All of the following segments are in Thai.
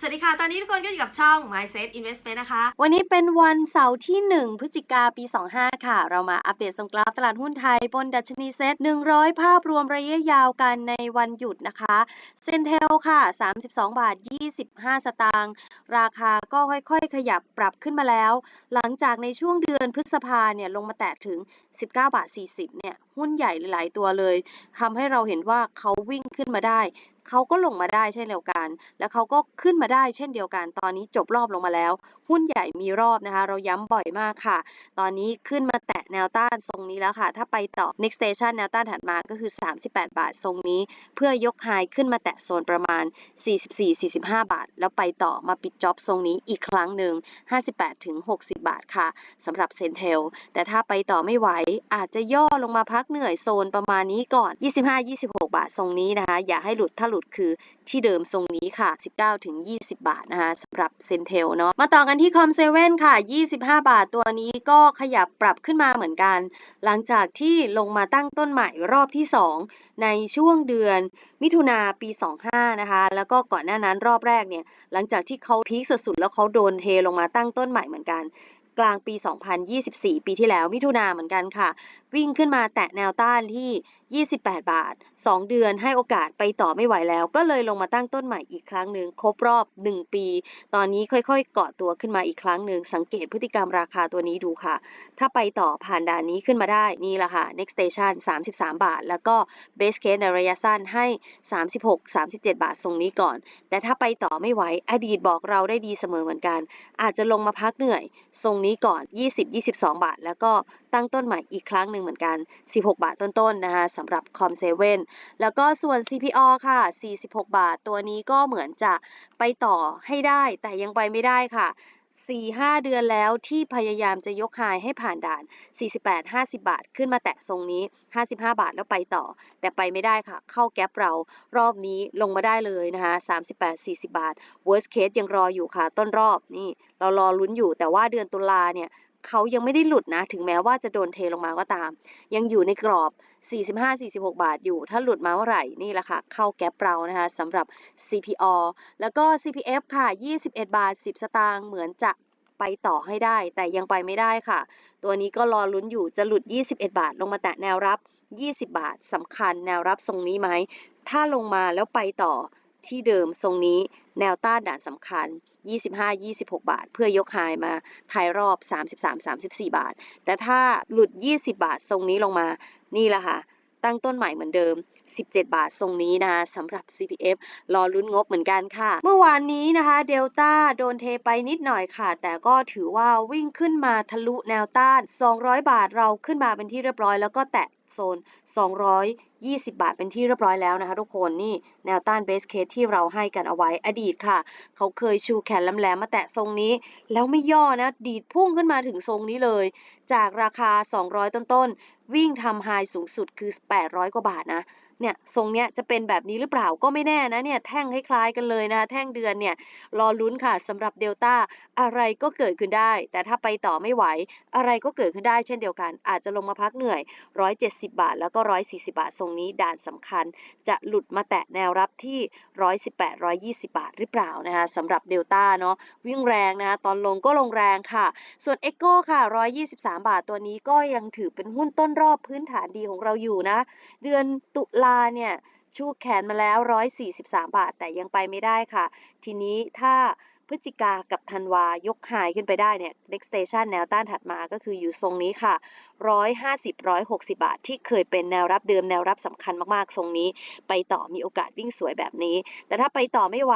สวัสดีค่ะ ตอนนี้ทุกคนก็อยู่กับช่อง Mindset Investment นะคะ วันนี้เป็นวันเสาร์ที่ 1 พฤศจิกาปี 25 ค่ะ เรามาอัปเดตสงกรานต์ตลาดหุ้นไทย บนดัชนีเซ็ต100 ภาพรวมระยะยาวกันในวันหยุดนะคะ เซนเทลค่ะ 32 บาท 25 สตางค์ ราคาก็ค่อยๆ ขยับปรับขึ้นมาแล้ว หลังจากในช่วงเดือนพฤษภาเนี่ยลงมาแตะถึง 19 บาท 40 เนี่ย หุ้นใหญ่หลายตัวเลยทำให้เราเห็นว่าเขาวิ่งขึ้นมาได้ เขาก็ลงมาได้เช่นเดียวกัน แล้วเขาก็ขึ้นมาได้เช่นเดียวกัน ตอนนี้จบรอบลงมาแล้ว หุ้นใหญ่มีรอบนะคะ เราย้ำบ่อยมากค่ะ ตอนนี้ขึ้นมาแต แนวต้านทรงนี้แล้วค่ะ ถ้าไปต่อ next station แนวต้านถัดมาก็คือ 38 บาททรงนี้ เพื่อยกไฮขึ้นมาแตะโซนประมาณ 44-45 บาท แล้วไปต่อมาปิดจ็อบทรงนี้อีกครั้งหนึ่ง 58-60 บาทค่ะสำหรับเซนเทลแต่ถ้าไปต่อไม่ไหวอาจจะย่อลงมาพักเหนื่อยโซนประมาณนี้ก่อน 25-26 บาททรงนี้นะคะ อย่าให้หลุดถ้าหลุดคือที่เดิมทรงนี้ค่ะ 19-20 บาทนะคะสำหรับเซนเทลเนาะมาต่อกันที่คอมเซเว่นค่ะ 25 บาทตัวนี้ก็ขยับปรับขึ้นมาเหมือนกัน หลังจากที่ลงมาตั้งต้นใหม่รอบที่ 2 ในช่วงเดือนมิถุนาปี 25 นะคะ แล้วก็ก่อนหน้านั้นรอบแรกเนี่ย หลังจากที่เขาพีคสุดๆ แล้วเขาโดนเทลงมาตั้งต้นใหม่เหมือนกัน กลางปี 2024 ปีที่แล้วมิถุนาเหมือนกันค่ะ วิ่งขึ้นมาแตะแนวต้านที่ 28 บาท 2 เดือนให้โอกาสไปต่อไม่ไหวแล้ว ก็เลยลงมาตั้งต้นใหม่อีกครั้งหนึ่งครบรอบ 1 ปี ตอนนี้ค่อยๆ เกาะตัวขึ้นมาอีกครั้งหนึ่งสังเกตพฤติกรรมราคาตัวนี้ดูค่ะ ถ้าไปต่อผ่านด่านนี้ขึ้นมาได้นี่แหละค่ะ next station 33 บาท แล้วก็ base case ในระยะสั้นให้ 36 37 บาททรงนี้ก่อน แต่ถ้าไปต่อไม่ไหวอดีตบอกเราได้ดีเสมอเหมือนกัน อาจจะลงมาพักเหนื่อยทรงนี้ก่อน 20 22 บาท แล้วก็ตั้งต้นใหม่อีกครั้งหนึ่งเหมือนกัน 16 บาทต้นๆนะคะสำหรับคอมเซเว่นแล้วก็ส่วน CPO ค่ะ 46 บาท ตัวนี้ก็เหมือนจะไปต่อให้ได้ แต่ยังไปไม่ได้ค่ะ 4-5 เดือนแล้วที่พยายามจะยกไฮให้ผ่านด่าน 48-50 บาท ขึ้นมาแตะทรงนี้ 55 บาทแล้วไปต่อ แต่ไปไม่ได้ค่ะ เข้าแก๊ปเรารอบนี้ลงมาได้เลยนะคะ38-40 บาท worst case ยังรออยู่ค่ะ ต้นรอบนี่เรารอลุ้นอยู่แต่ว่าเดือนตุลาเนี่ย เขายังไม่ได้หลุดนะ ถึงแม้ว่าจะโดนเทลงมาก็ตาม ยังอยู่ในกรอบ 45-46 บาทอยู่ ถ้าหลุดมาเมื่อไหร่ นี่แหละค่ะ เข้าแก๊ปเรานะคะสำหรับ CPO แล้วก็ CPF ค่ะ 21 บาท 10 สตางค์เหมือนจะไปต่อให้ได้ แต่ยังไปไม่ได้ค่ะ ตัวนี้ก็รอลุ้นอยู่จะหลุด 21 บาท ลงมาแตะแนวรับ 20 บาทสำคัญแนวรับทรงนี้ไหมถ้าลงมาแล้วไปต่อ ที่เดิมทรงนี้แนวต้านด่านสำคัญ 25-26 บาท เพื่อยกไฮมาท้ายรอบ 33-34 บาท แต่ถ้าหลุด 20 บาททรงนี้ลงมา นี่แหละค่ะ ตั้งต้นใหม่เหมือนเดิม 17 บาททรงนี้นะคะสำหรับ CPF รอลุ้นงบเหมือนกันค่ะ เมื่อวานนี้นะคะเดลต้าโดนเทไปนิดหน่อยค่ะ แต่ก็ถือว่าวิ่งขึ้นมาทะลุแนวต้าน 200 บาทเราขึ้นมาเป็นที่เรียบร้อยแล้วก็แตะ โซน 220 บาทเป็นที่เรียบร้อยแล้วนะคะทุกคนนี่แนวต้านเบสเคสที่เราให้กันเอาไว้อดีตค่ะ เขาเคยชูแขนแหลมๆมาแตะทรงนี้ แล้วไม่ย่อนะ ดีดพุ่งขึ้นมาถึงทรงนี้เลย จากราคา 200 ต้นๆ วิ่งทำไฮสูงสุดคือ 800 กว่าบาทนะ เนี่ยทรงเนี้ยจะเป็นแบบนี้หรือเปล่าก็ไม่แน่นะเนี่ยแท่งคล้ายๆกันเลยนะแท่งเดือนเนี่ยรอลุ้นค่ะสำหรับเดลต้าอะไรก็เกิดขึ้นได้ แต่ถ้าไปต่อไม่ไหว อะไรก็เกิดขึ้นได้เช่นเดียวกัน อาจจะลงมาพักเหนื่อย 170 บาท แล้วก็ 140 บาททรงนี้ด่านสำคัญ จะหลุดมาแตะแนวรับที่ 118 120 บาทหรือเปล่านะคะสำหรับเดลต้าเนาะวิ่งแรงนะคะตอนลงก็ลงแรงค่ะ ส่วน e c o ค่ะ 123 บาทตัวนี้ก็ยังถือเป็นหุ้นต้นรอบพื้นฐานดีของเราอยู่นะ เดือนตุลาเนี่ยชูแขนมาแล้ว 143 บาท แต่ยังไปไม่ได้ค่ะ ทีนี้ถ้าพฤศจิกากับธันวายกไฮขึ้นไปได้เนี่ย next station แนวต้านถัดมาก็คืออยู่ทรงนี้ค่ะ 150 160 บาท ที่เคยเป็นแนวรับเดิมแนวรับสำคัญมากๆ ทรงนี้ ไปต่อมีโอกาสวิ่งสวยแบบนี้ แต่ถ้าไปต่อไม่ไหว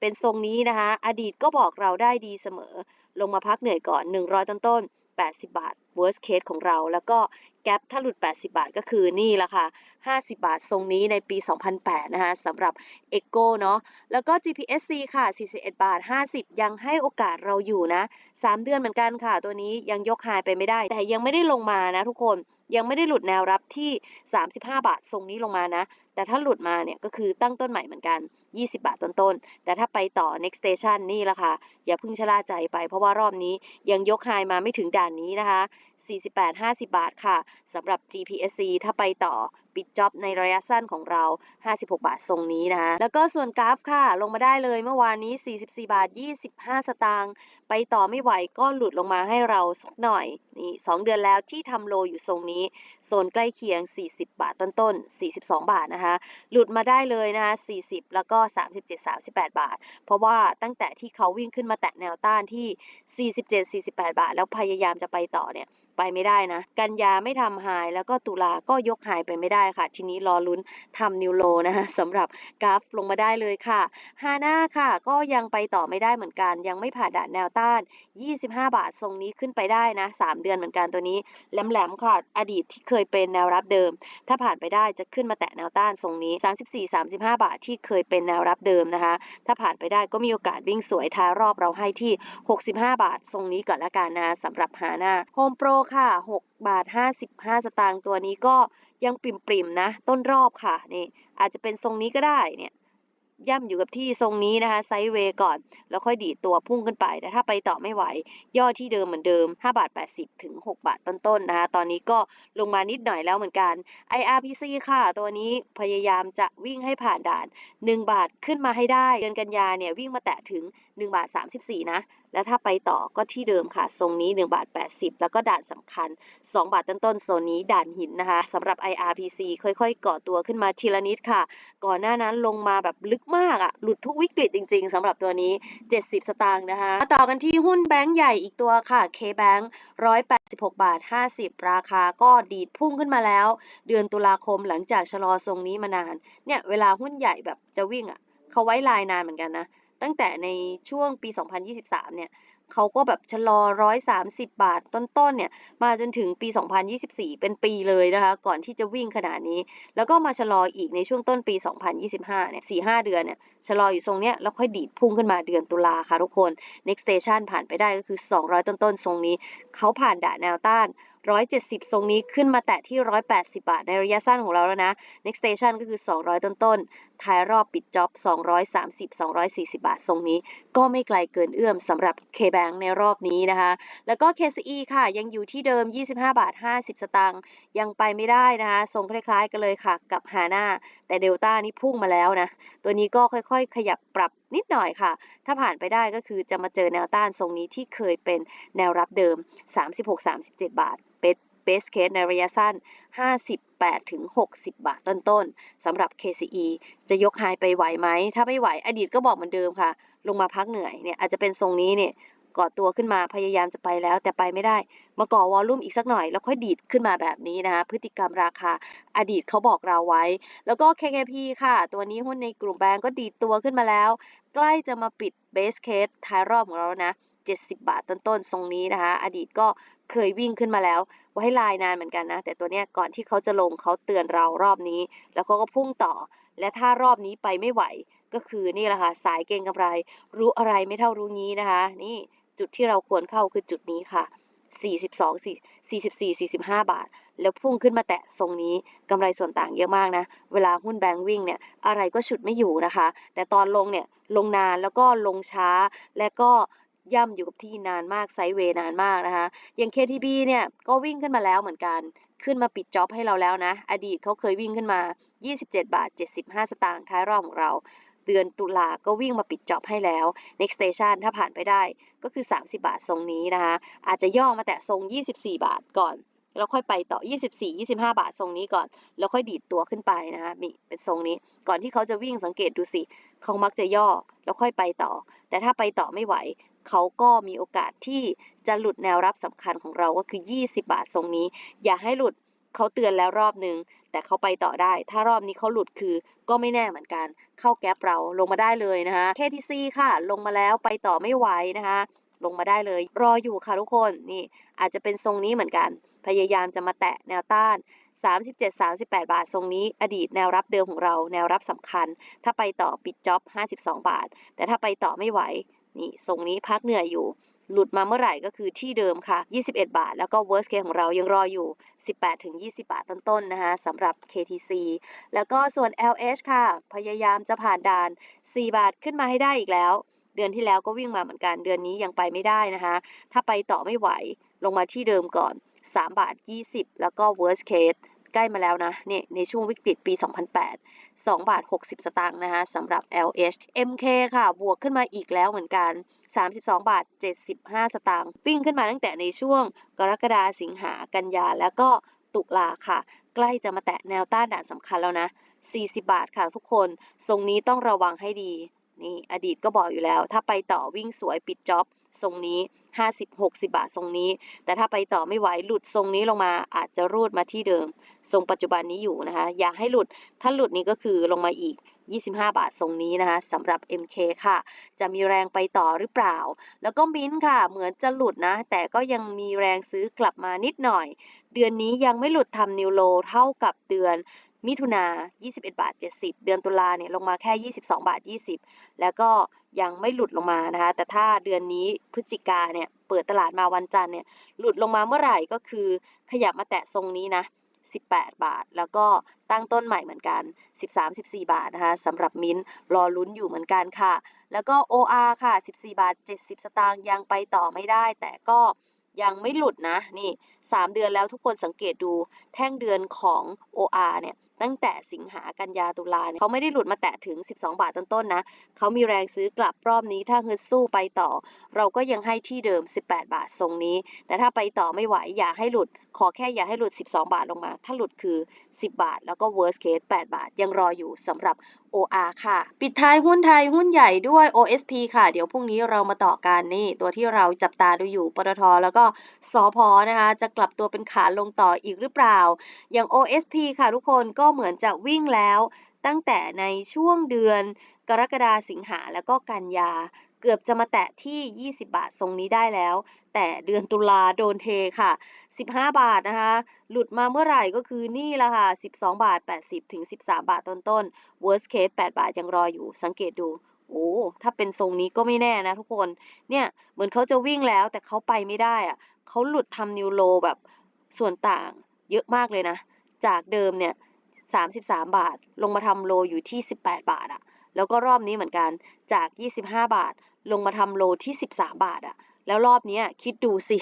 เป็นทรงนี้นะคะ อดีตก็บอกเราได้ดีเสมอ ลงมาพักเหนื่อยก่อน 100 ต้นต้นๆ 80 บาท worst case ของเรา แล้วก็แกปถ้าหลุด 80 บาทก็คือนี่ละค่ะ 50 บาททรงนี้ในปี 2008 นะคะสำหรับ e c o เนาะแล้วก็ GPSC ค่ะ 41 บาท 50 ยังให้โอกาสเราอยู่นะ 3 เดือนเหมือนกันค่ะ ตัวนี้ยังยกไฮไปไม่ได้ แต่ยังไม่ได้ลงมานะทุกคนยังไม่ได้หลุดแนวรับที่ 35 บาททรงนี้ลงมานะ แต่ถ้าหลุดมาเนี่ยก็คือตั้งต้นใหม่เหมือนกัน 20 บาทต้นๆ แต่ถ้าไปต่อ next station นี่แหละค่ะ อย่าเพิ่งชะล่าใจไป เพราะว่ารอบนี้ยังยกไฮมาไม่ถึงด่านนี้นะคะ 48-50 บาทค่ะสำหรับ GPSC ถ้าไปต่อ ปิดจ็อบในระยะสั้นของเรา 56 บาททรงนี้นะคะแล้วก็ส่วนกราฟค่ะลงมาได้เลยเมื่อวานนี้ 44 บาท 25 สตางค์ไปต่อไม่ไหวก็หลุดลงมาให้เราสักหน่อยนี่2เดือนแล้วที่ทำโลอยู่ทรงนี้ โซนใกล้เคียง 40 บาทต้นๆ 42 บาทนะคะหลุดมาได้เลยนะคะ40 แล้วก็ 37 38 บาท เพราะว่าตั้งแต่ที่เขาวิ่งขึ้นมาแตะแนวต้านที่ 47 48 บาท แล้วพยายามจะไปต่อเนี่ยไปไม่ได้นะ กันยาไม่ทำไฮแล้วก็ตุลาก็ยกไฮไปไม่ได้ค่ะ ทีนี้รอลุ้นทำนิวโลนะคะสำหรับกราฟลงมาได้เลยค่ะฮาน่าค่ะ ก็ยังไปต่อไม่ได้เหมือนกัน ยังไม่ผ่านด่านแนวต้าน 25 บาททรงนี้ขึ้นไปได้นะ 3 เดือนเหมือนกันตัวนี้แหลมๆค่ะ อดีตที่เคยเป็นแนวรับเดิม ถ้าผ่านไปได้จะขึ้นมาแตะแนวต้านทรงนี้ 34-35 บาทที่เคยเป็นแนวรับเดิมนะคะ ถ้าผ่านไปได้ก็มีโอกาสวิ่งสวยท้ายรอบเราให้ที่ 65 บาททรงนี้ก่อนละกันนะสำหรับฮาน่าโฮมโปรค่ะ 6 บาท 55 สตางค์ตัวนี้ก็ยังปริ่มๆนะ ต้นรอบค่ะนี่อาจจะเป็นทรงนี้ก็ได้เนี่ยย่ำอยู่กับที่ทรงนี้นะคะไซด์เวย์ก่อน แล้วค่อยดีดตัวพุ่งขึ้นไป แต่ถ้าไปต่อไม่ไหว ย่อที่เดิมเหมือนเดิม 5 บาท 80 ถึง 6 บาทต้นๆนะคะตอนนี้ก็ลงมานิดหน่อยแล้วเหมือนกัน IRPC ค่ะ ตัวนี้พยายามจะวิ่งให้ผ่านด่าน 1 บาทขึ้นมาให้ได้ เดือนกันยาเนี่ยวิ่งมาแตะถึง 1 บาท 34 นะ แล้วถ้าไปต่อก็ที่เดิมค่ะ ทรงนี้1บาท80 แล้วก็ด่านสำคัญ 2 บาทต้นๆโซนนี้ด่านหินนะคะสำหรับ IRPC ค่อยๆก่อตัวขึ้นมาทีละนิดค่ะ ก่อนหน้านั้นลงมาแบบลึกมากอะหลุดทุกวิกฤตจริง ๆสำหรับตัวนี้ 70 สตางค์นะคะมาต่อกันที่หุ้นแบงก์ใหญ่อีกตัวค่ะ K-Bank 186 บาท 50 ราคาก็ดีดพุ่งขึ้นมาแล้ว เดือนตุลาคมหลังจากชะลอทรงนี้มานาน เนี่ยเวลาหุ้นใหญ่แบบจะวิ่งอะเขาไว้ลายนานเหมือนกันนะ ตั้งแต่ในช่วงปี 2023 เนี่ยเขาก็แบบชะลอ 130 บาทต้นๆ เนี่ย มาจนถึงปี 2024 เป็นปีเลยนะคะ ก่อนที่จะวิ่งขนาดนี้ แล้วก็มาชะลออีกในช่วงต้นปี 2025 เนี่ย 4-5 เดือนเนี่ย ชะลออยู่ทรงเนี้ย แล้วค่อยดีดพุ่งขึ้นมาเดือนตุลาค่ะทุกคน next station ผ่านไปได้ก็คือ 200 ต้นๆ ทรงนี้ เขาผ่านด่านแนวต้าน 170 ทรงนี้ขึ้นมาแตะที่ 180 บาท ในระยะสั้นของเราแล้วนะ next station ก็คือ 200 ต้นๆท้ายรอบปิดจ็อบ 230 240 บาท ทรงนี้ ก็ไม่ไกลเกินเอื้อมสำหรับ K-Bank ในรอบนี้นะคะ แล้วก็ KCE ค่ะ ยังอยู่ที่เดิม 25 บาท 50 สตางค์ยังไปไม่ได้นะคะ ทรงคล้ายๆ กันเลยค่ะ กับฮาน่าแต่เดลต้านี่พุ่งมาแล้วนะ ตัวนี้ก็ค่อยๆ ขยับปรับ นิดหน่อยค่ะ ถ้าผ่านไปได้ก็คือจะมาเจอแนวต้านทรงนี้ที่เคยเป็นแนวรับเดิม 36-37 บาท เป็นเบสเคสในระยะสั้น 58ถึง60 บาทต้นๆสำหรับ KCE จะยกไฮไปไหวไหม ถ้าไม่ไหวอดีตก็บอกเหมือนเดิมค่ะ ลงมาพักเหนื่อยเนี่ยอาจจะเป็นทรงนี้เนี่ย ก่อตัวขึ้นมาพยายามจะไปแล้ว แต่ไปไม่ได้ มาก่อวอลลุ่มอีกสักหน่อย แล้วค่อยดีดขึ้นมาแบบนี้นะคะพฤติกรรมราคาอดีตเขาบอกเราไว้ แล้วก็ KKP ค่ะ ตัวนี้หุ้นในกลุ่มแบงก์ก็ดีดตัวขึ้นมาแล้ว ใกล้จะมาปิดเบสเคสท้ายรอบของเราแล้วนะ70 บาทต้นๆ ทรงนี้นะคะ อดีตก็เคยวิ่งขึ้นมาแล้ว ไว้ลายนานเหมือนกันนะ แต่ตัวเนี้ยก่อนที่เขาจะลงเขาเตือนเรารอบนี้ แล้วเขาก็พุ่งต่อ และถ้ารอบนี้ไปไม่ไหว ก็คือนี่แหละค่ะ สายเก็งกำไร รู้อะไรไม่เท่ารู้งี้นะคะ นี่ จุดที่เราควรเข้าคือจุดนี้ค่ะ 42 44 45 บาท แล้วพุ่งขึ้นมาแตะทรงนี้กำไรส่วนต่างเยอะมากนะ เวลาหุ้นแบงก์วิ่งเนี่ย อะไรก็ฉุดไม่อยู่นะคะ แต่ตอนลงเนี่ย ลงนานแล้วก็ลงช้า และก็ย่ำอยู่กับที่นานมากไซด์เวนานมากนะคะ อย่าง KTB เนี่ยก็วิ่งขึ้นมาแล้วเหมือนกัน ขึ้นมาปิดจ็อบให้เราแล้วนะ อดีตเขาเคยวิ่งขึ้นมา 27 บาท 75 สตางค์ท้ายรอบของเรา เดือนตุลาก็วิ่งมาปิดจ็อบให้แล้ว next station ถ้าผ่านไปได้ก็คือ 30 บาททรงนี้นะคะอาจจะย่อมาแต่ทรง 24 บาทก่อนแล้วค่อยไปต่อ 24 25 บาททรงนี้ก่อน แล้วค่อยดีดตัวขึ้นไปนะคะมีเป็นทรงนี้ ก่อนที่เขาจะวิ่งสังเกตดูสิ เขามักจะย่อ แล้วค่อยไปต่อ แต่ถ้าไปต่อไม่ไหว เขาก็มีโอกาสที่จะหลุดแนวรับสำคัญของเราก็คือ 20 บาททรงนี้ อย่าให้หลุด เขาเตือนแล้วรอบหนึ่ง แต่เขาไปต่อได้ ถ้ารอบนี้เขาหลุดคือก็ไม่แน่เหมือนกัน เข้าแก๊ปเราลงมาได้เลยนะคะ KTC ค่ะ ลงมาแล้วไปต่อไม่ไหวนะคะ ลงมาได้เลย รออยู่ค่ะทุกคนนี่อาจจะเป็นทรงนี้เหมือนกัน พยายามจะมาแตะแนวต้าน 37-38 บาท ทรงนี้อดีตแนวรับเดิมของเรา แนวรับสำคัญ ถ้าไปต่อปิดจ็อบ 52 บาท แต่ถ้าไปต่อไม่ไหวนี่ทรงนี้พักเหนื่อยอยู่ หลุดมาเมื่อไหร่ก็คือที่เดิมค่ะ 21 บาท แล้วก็ worst case ของเรายังรออยู่ 18 ถึง 20 บาทต้นๆนะคะสำหรับ KTC แล้วก็ส่วน LH ค่ะ พยายามจะผ่านด่าน 4 บาทขึ้นมาให้ได้อีกแล้ว เดือนที่แล้วก็วิ่งมาเหมือนกัน เดือนนี้ยังไปไม่ได้นะคะ ถ้าไปต่อไม่ไหว ลงมาที่เดิมก่อน 3 บาท 20 แล้วก็ worst case ใกล้มาแล้วนะเนี่ยในช่วงวิกฤตปี 2008 2 บาท 60 สตางค์นะคะสำหรับ LH MK ค่ะ บวกขึ้นมาอีกแล้วเหมือนกัน 32 บาท 75 สตางค์วิ่งขึ้นมาตั้งแต่ในช่วงกรกฎาสิงหากันยาแล้วก็ตุลาค่ะ ใกล้จะมาแตะแนวต้านด่านสำคัญแล้วนะ 40 บาทค่ะทุกคนทรงนี้ต้องระวังให้ดี นี่อดีตก็บอกอยู่แล้ว ถ้าไปต่อวิ่งสวยปิดจ็อบ ทรงนี้ 50-60 บาททรงนี้ แต่ถ้าไปต่อไม่ไหวหลุดทรงนี้ลงมาอาจจะรูดมาที่เดิม ทรงปัจจุบันนี้อยู่นะคะ อย่าให้หลุดถ้าหลุดนี้ก็คือลงมาอีก 25 บาททรงนี้นะคะสำหรับ MK ค่ะ จะมีแรงไปต่อหรือเปล่า แล้วก็มิ้นค่ะ เหมือนจะหลุดนะ แต่ก็ยังมีแรงซื้อกลับมานิดหน่อย เดือนนี้ยังไม่หลุดทำนิวโลเท่ากับเดือน มิถุนา 21 บาท 70 เดือนตุลาเนี่ยลงมาแค่ 22 บาท 20 แล้วก็ยังไม่หลุดลงมานะคะ แต่ถ้าเดือนนี้พฤศจิกาเนี่ยเปิดตลาดมาวันจันทร์เนี่ยหลุดลงมาเมื่อไหร่ก็คือขยับมาแตะทรงนี้นะ 18 บาท แล้วก็ตั้งต้นใหม่เหมือนกัน 13-14 บาทนะคะสำหรับมิ้นท์รอลุ้นอยู่เหมือนกันค่ะ แล้วก็ OR ค่ะ 14 บาท 70 สตางค์ยังไปต่อไม่ได้ แต่ก็ยังไม่หลุดนะ นี่ 3 เดือนแล้วทุกคนสังเกตดูแท่งเดือนของ OR เนี่ย ตั้งแต่สิงหากันยาตุลาเนี่ยเขาไม่ได้หลุดมาแตะถึง 12 บาทต้นๆนะเขามีแรงซื้อกลับรอบนี้ถ้าเงินสู้ไปต่อ เราก็ยังให้ที่เดิม 18 บาททรงนี้ แต่ถ้าไปต่อไม่ไหวอย่าให้หลุด ขอแค่อย่าให้หลุด 12 บาทลงมา ถ้าหลุดคือ 10 บาท แล้วก็ worst case 8 บาท ยังรออยู่สำหรับ OR ค่ะ ปิดท้ายหุ้นไทยหุ้นใหญ่ด้วย OSP ค่ะ เดี๋ยวพรุ่งนี้เรามาต่อกันนี่ ตัวที่เราจับตาดูอยู่ปตทแล้วก็สอพอนะคะ จะกลับตัวเป็นขาลงต่ออีกหรือเปล่า อย่าง OSP ค่ะทุกคนก็เหมือนจะวิ่งแล้ว ตั้งแต่ในช่วงเดือนกรกฎาสิงหาแล้วก็กันยา เกือบจะมาแตะที่ 20 บาททรงนี้ได้แล้ว แต่เดือนตุลาโดนเทค่ะ 15 บาทนะคะ หลุดมาเมื่อไหร่ก็คือนี่ละค่ะ 12 บาท 80 ถึง 13 บาทต้นๆ worst case 8 บาทยังรออยู่ สังเกตดูโอ้ ถ้าเป็นทรงนี้ก็ไม่แน่นะทุกคน เนี่ย เหมือนเขาจะวิ่งแล้วแต่เขาไปไม่ได้อะเขาหลุดทำนิวโลแบบส่วนต่างเยอะมากเลยนะ จากเดิมเนี่ย 33 บาท ลงมาทำโลอยู่ที่ 18 บาทอะแล้วก็รอบนี้เหมือนกันจาก 25 บาท ลงมาทำโลที่ 13 บาทอะแล้วรอบนี้คิดดูสิ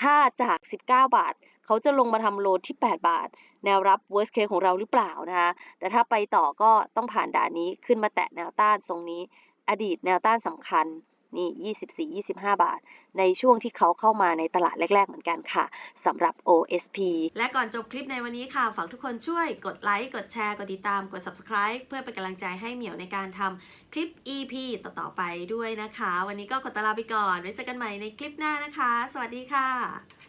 ถ้าจาก 19 บาท เขาจะลงมาทำโลที่ 8 บาท แนวรับ worst case ของเราหรือเปล่านะคะ แต่ถ้าไปต่อก็ต้องผ่านด่านนี้ขึ้นมาแตะแนวต้านทรงนี้ อดีตแนวต้านสำคัญ นี่ 24-25 บาท ในช่วงที่เขาเข้ามาในตลาดแรก ๆ เหมือนกันค่ะสำหรับ OSP และก่อนจบคลิปในวันนี้ค่ะ ฝากทุกคนช่วยกดไลค์ กดแชร์ กดติดตาม กด subscribe เพื่อเป็นกำลังใจให้เหมียวในการทำคลิป EP ต่อ ๆ ไปด้วยนะคะ วันนี้ก็ขอตลาไปก่อน ไว้เจอกันใหม่ในคลิปหน้านะคะ สวัสดีค่ะ